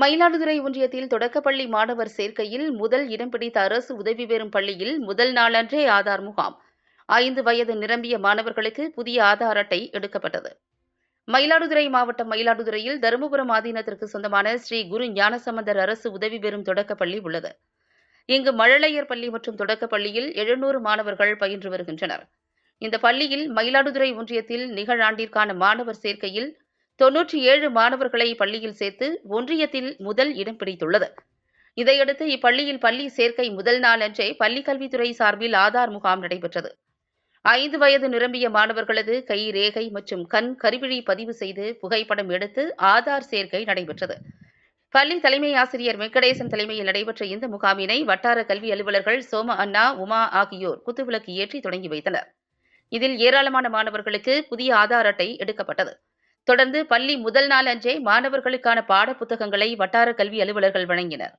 மயிலாடுதுறை ஒன்றியத்தில் தொடக்கப்பள்ளி மாணவர் சேர்க்கையில் முதல் இடம் பிடித்த அரசு உதவி பெறும் பள்ளியில் முதல் நாளன்றே ஆதார் முகாம். ஐந்து வயது நிரம்பிய மாணவர்களுக்கு புதிய ஆதார் அட்டை எடுக்கப்பட்டது. மயிலாடுதுறை மாவட்டம் மயிலாடுதுறையில் தருமபுரம் ஆதீனத்திற்கு சொந்தமான ஸ்ரீ குரு ஞானசம்பந்தர் அரசு உதவி பெறும் தொடக்கப்பள்ளி உள்ளது. இங்கு மழலையர் பள்ளி மற்றும் தொடக்கப்பள்ளியில் எழுநூறு மாணவர்கள் பயின்று வருகின்றனர். இந்த பள்ளியில் மயிலாடுதுறை ஒன்றியத்தில் நிகழாண்டிற்கான மாணவர் சேர்க்கையில் தொன்னூற்றி ஏழு மாணவர்களை பள்ளியில் சேர்த்து ஒன்றியத்தில் முதல் இடம் பிடித்துள்ளது. இதையடுத்து இப்பள்ளியில் பள்ளி சேர்க்கை முதல் நாளன்றே பள்ளிக் கல்வித்துறை சார்பில் ஆதார் முகாம் நடைபெற்றது. ஐந்து வயது நிரம்பிய மாணவர்களது கை ரேகை மற்றும் கண் கருவிழி பதிவு செய்து புகைப்படம் எடுத்து ஆதார் சேர்க்கை நடைபெற்றது. பள்ளி தலைமை ஆசிரியர் வெங்கடேசன் தலைமையில் நடைபெற்ற இந்த முகாமினை வட்டார கல்வி அலுவலர்கள் சோம அண்ணா உமா ஆகியோர் குத்துவிளக்கு ஏற்றி தொடங்கி வைத்தனர். இதில் ஏராளமான மாணவர்களுக்கு புதிய ஆதார் அட்டை எடுக்கப்பட்டது. தொடர்ந்து பள்ளி முதல் நாள் அன்றே மாணவர்களுக்கான பாடப்புத்தகங்களை வட்டார கல்வி அலுவலர்கள் வழங்கினர்.